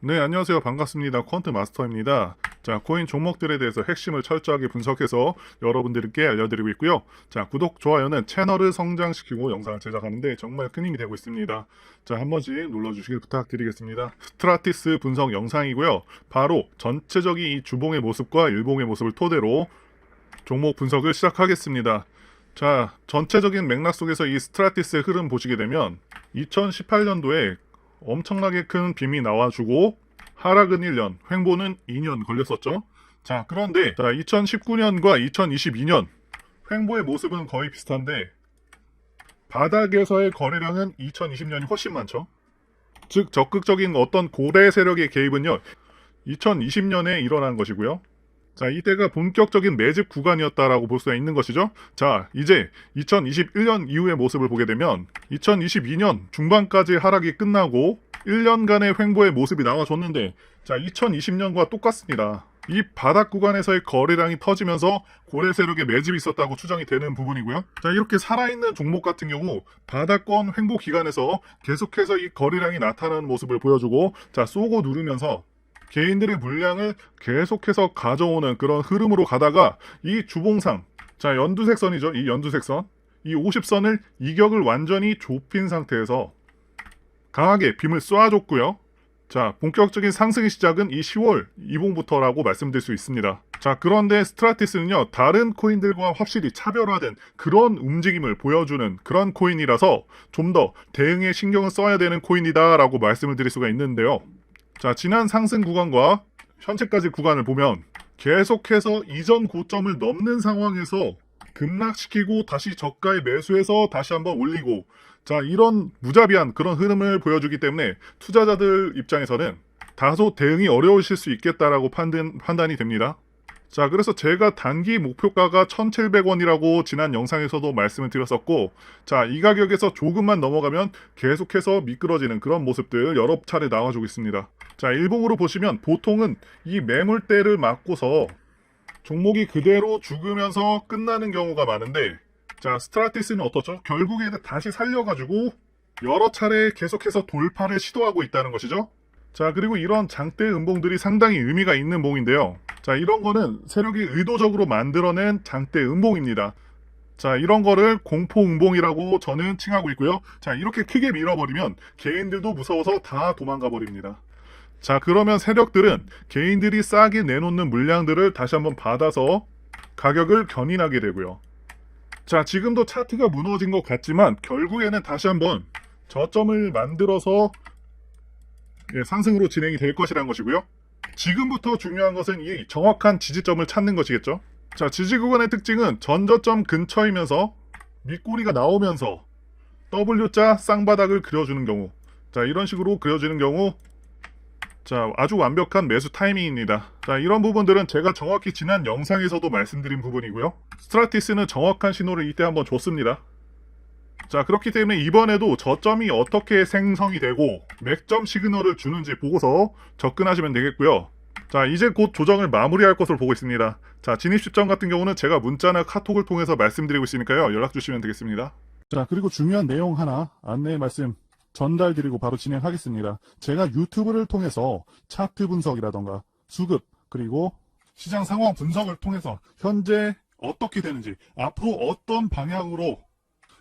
네, 안녕하세요. 반갑습니다. 퀀트 마스터입니다. 자, 코인 종목들에 대해서 핵심을 철저하게 분석해서 여러분들께 알려드리고 있고요. 자, 구독, 좋아요는 채널을 성장시키고 영상을 제작하는데 정말 큰 힘이 되고 있습니다. 자, 한 번씩 눌러주시길 부탁드리겠습니다. 스트라티스 분석 영상이고요. 바로 전체적인 이 주봉의 모습과 일봉의 모습을 토대로 종목 분석을 시작하겠습니다. 자, 전체적인 맥락 속에서 이 스트라티스의 흐름 보시게 되면 2018년도에 엄청나게 큰 빔이 나와주고 하락은 1년, 횡보는 2년 걸렸었죠. 자, 그런데 자, 2019년과 2022년 횡보의 모습은 거의 비슷한데 바닥에서의 거래량은 2020년이 훨씬 많죠. 즉 적극적인 어떤 고래 세력의 개입은요. 2020년에 일어난 것이고요. 자, 이때가 본격적인 매집 구간이었다라고 볼 수가 있는 것이죠. 자, 이제 2021년 이후의 모습을 보게 되면 2022년 중반까지 하락이 끝나고 1년간의 횡보의 모습이 나와줬는데 자, 2020년과 똑같습니다. 이 바닥 구간에서의 거래량이 터지면서 고래 세력의 매집이 있었다고 추정이 되는 부분이고요. 자, 이렇게 살아있는 종목 같은 경우 바닥권 횡보 기간에서 계속해서 이 거래량이 나타나는 모습을 보여주고 자, 쏘고 누르면서 개인들의 물량을 계속해서 가져오는 그런 흐름으로 가다가 이 주봉상 자 연두색 선이죠 이 연두색 선이 50선을 이격을 완전히 좁힌 상태에서 강하게 빔을 쏘아줬고요. 자 본격적인 상승의 시작은 이 10월 이봉부터라고 말씀드릴 수 있습니다. 자 그런데 스트라티스는요 다른 코인들과 확실히 차별화된 그런 움직임을 보여주는 그런 코인이라서 좀 더 대응에 신경을 써야 되는 코인이다 라고 말씀을 드릴 수가 있는데요 자, 지난 상승 구간과 현재까지 구간을 보면 계속해서 이전 고점을 넘는 상황에서 급락시키고 다시 저가에 매수해서 다시 한번 올리고 자, 이런 무자비한 그런 흐름을 보여주기 때문에 투자자들 입장에서는 다소 대응이 어려우실 수 있겠다라고 판단, 판단이 됩니다. 자, 그래서 제가 단기 목표가가 1,700원이라고 지난 영상에서도 말씀을 드렸었고, 자, 이 가격에서 조금만 넘어가면 계속해서 미끄러지는 그런 모습들 여러 차례 나와주고 있습니다. 자, 일봉으로 보시면 보통은 이 매물대를 맞고서 종목이 그대로 죽으면서 끝나는 경우가 많은데, 자, 스트라티스는 어떻죠? 결국에는 다시 살려가지고 여러 차례 계속해서 돌파를 시도하고 있다는 것이죠. 자, 그리고 이런 장대 음봉들이 상당히 의미가 있는 봉인데요. 자, 이런 거는 세력이 의도적으로 만들어낸 장대 음봉입니다. 자, 이런 거를 공포 음봉이라고 저는 칭하고 있고요. 자, 이렇게 크게 밀어버리면 개인들도 무서워서 다 도망가 버립니다. 자, 그러면 세력들은 개인들이 싸게 내놓는 물량들을 다시 한번 받아서 가격을 견인하게 되고요. 자, 지금도 차트가 무너진 것 같지만 결국에는 다시 한번 저점을 만들어서 예, 상승으로 진행이 될 것이라는 것이고요. 지금부터 중요한 것은 이 정확한 지지점을 찾는 것이겠죠. 자, 지지 구간의 특징은 전저점 근처이면서 밑꼬리가 나오면서 W자 쌍바닥을 그려주는 경우. 자, 이런 식으로 그려지는 경우 자, 아주 완벽한 매수 타이밍입니다. 자, 이런 부분들은 제가 정확히 지난 영상에서도 말씀드린 부분이고요. 스트라티스는 정확한 신호를 이때 한번 줬습니다. 자, 그렇기 때문에 이번에도 저점이 어떻게 생성이 되고 맥점 시그널을 주는지 보고서 접근하시면 되겠고요. 자, 이제 곧 조정을 마무리할 것으로 보고 있습니다. 자, 진입 시점 같은 경우는 제가 문자나 카톡을 통해서 말씀드리고 있으니까요. 연락 주시면 되겠습니다. 자, 그리고 중요한 내용 하나 안내 말씀 전달드리고 바로 진행하겠습니다. 제가 유튜브를 통해서 차트 분석이라던가 수급 그리고 시장 상황 분석을 통해서 현재 어떻게 되는지 앞으로 어떤 방향으로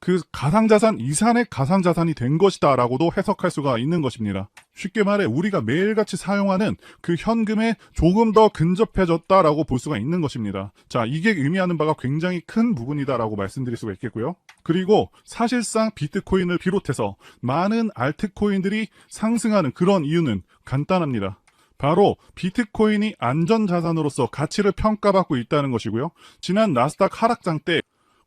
그 가상자산 이산의 가상자산이 된 것이다 라고도 해석할 수가 있는 것입니다. 쉽게 말해 우리가 매일같이 사용하는 그 현금에 조금 더 근접해졌다 라고 볼 수가 있는 것입니다. 자, 이게 의미하는 바가 굉장히 큰 부분이다 라고 말씀드릴 수가 있겠고요. 그리고 사실상 비트코인을 비롯해서 많은 알트코인들이 상승하는 그런 이유는 간단합니다. 바로 비트코인이 안전자산으로서 가치를 평가받고 있다는 것이고요. 지난 나스닥 하락장 때